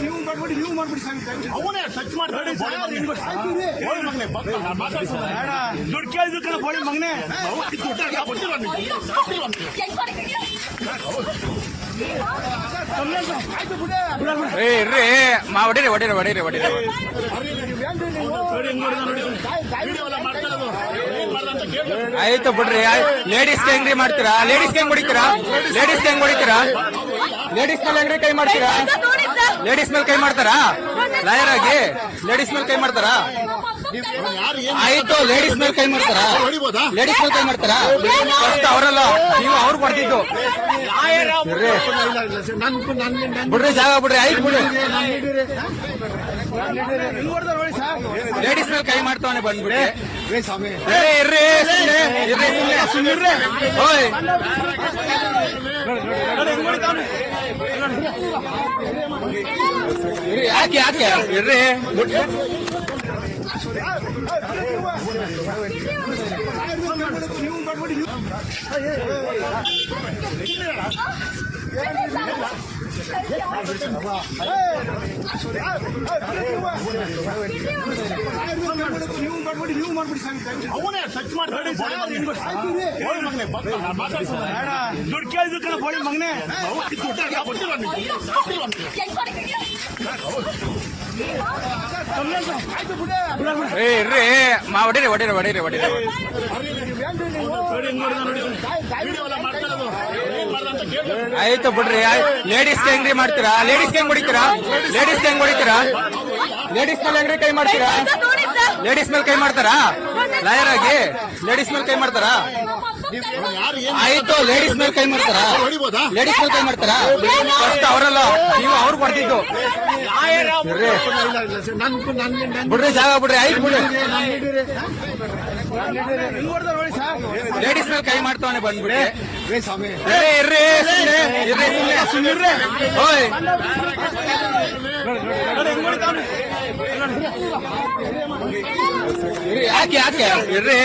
ನೀವು ಮಾಡ್ಬಿಡಿ ನೀವು ಮಾಡ್ಬಿಡಿ ಅವನೇ ಟಚ್ ಮಾತಾಡ್ಸೋಣ ದುಡ್ಡು ಕೇಳಿದ್ರು ಕಣ ಬೋಳಿ ಮಗನೇ ಇರ್ರಿ ಮಾ, ಹೊಡೀರಿ ಹೊಡೀರಿ ಹೊಡೀರಿ ಹೊಡೀರಿ. ಆಯ್ತು ಬಿಡ್ರಿ ಲೇಡೀಸ್ ಹೆಂಗ್ರಿ ಮಾಡ್ತೀರಾ? ಲೇಡೀಸ್ ಹೆಂಗ್ ಹೊಡಿತೀರಾ? ಲೇಡೀಸ್ ಹೆಂಗ್ ಹೊಡಿತೀರಾ? ಲೇಡೀಸ್ ಮೇಲೆ ಹೆಂಗ್ರಿ ಕೈ ಮಾಡ್ತೀರಾ? ಲೇಡೀಸ್ ಮೇಲೆ ಕೈ ಮಾಡ್ತಾರಾ? ಲಾಯರ್ ಆಗಿ ಲೇಡೀಸ್ ಮೇಲೆ ಕೈ ಮಾಡ್ತಾರಾ? ಆಯ್ತು ಲೇಡೀಸ್ ಮೇಲೆ ಕೈ ಮಾಡ್ತಾರಾ? ಲೇಡೀಸ್ ಮೇಲೆ ಕೈ ಮಾಡ್ತಾರಾ? ಫಸ್ಟ್ ಅವರಲ್ಲ, ನೀವು ಅವ್ರು ಕೊಡ್ತಿದ್ದು ಬಿಡ್ರಿ, ಜಾಗ ಬಿಡ್ರಿ, ಆಯ್ತು ಬಿಡ್ರಿ ಲೇಡೀಸ್ ಮೇಲೆ ಕೈ ಮಾಡ್ತಾವನೆ ಬಂದ್ಬಿಡಿ. ಇರ್ರಿ ಇರ್ರಿ ಯಾಕೆ ಯಾಕೆ ಇರ್ರಿ ನೀವು ನೀವು ಮಾಡ್ಬಿಡಿ ನೀವು ಮಾಡ್ಬಿಡಿ ಅವನೇ ಬಕ್ಕ ಮಾತಾಡ್ಸೋಣ ದುಡ್ಡು ಕೇಳಿದ್ರು ಕಣ ಬೋಳಿ ಮಗನೇ ಇರ್ರಿ ಮಾ ಹೊಡೀರಿ ಹೊಡೀರಿ ಹೊಡೀರಿ. ಹೊಡೀರಿ ಆಯ್ತು ಬಿಡ್ರಿ ಲೇಡೀಸ್ ಹೆಂಗ್ರಿ ಮಾಡ್ತೀರಾ? ಲೇಡೀಸ್ ಹೆಂಗ್ ಹೊಡಿತೀರಾ? ಲೇಡೀಸ್ ಹೆಂಗ್ ಹೊಡಿತೀರಾ? ಲೇಡೀಸ್ ಮೇಲೆ ಹೆಂಗ್ರಿ ಕೈ ಮಾಡ್ತೀರಾ? ಲೇಡೀಸ್ ಮೇಲೆ ಕೈ ಮಾಡ್ತಾರಾ? ಲಾಯರ್ ಆಗಿ ಲೇಡೀಸ್ ಮೇಲೆ ಕೈ ಮಾಡ್ತಾರಾ? ಆಯ್ತು ಲೇಡೀಸ್ ಮೇಲೆ ಕೈ ಮಾಡ್ತಾರಾ? ಲೇಡೀಸ್ ಮೇಲೆ ಕೈ ಮಾಡ್ತಾರಾ? ಫಸ್ಟ್ ಅವರಲ್ಲ, ನೀವು ಅವ್ರು ಬರ್ತಿದ್ದು ಬಿಡ್ರಿ, ಜಾಗ ಬಿಡ್ರಿ, ಆಯ್ತು ಬಿಡ್ರಿ. ಲೇಡೀಸ್ ಮೇಲೆ ಕೈ ಮಾಡ್ತಾವನೆ ಬಂದ್ಬಿಡಿ. ಯಾಕೆ ಯಾಕೆ ಇರ್ರಿ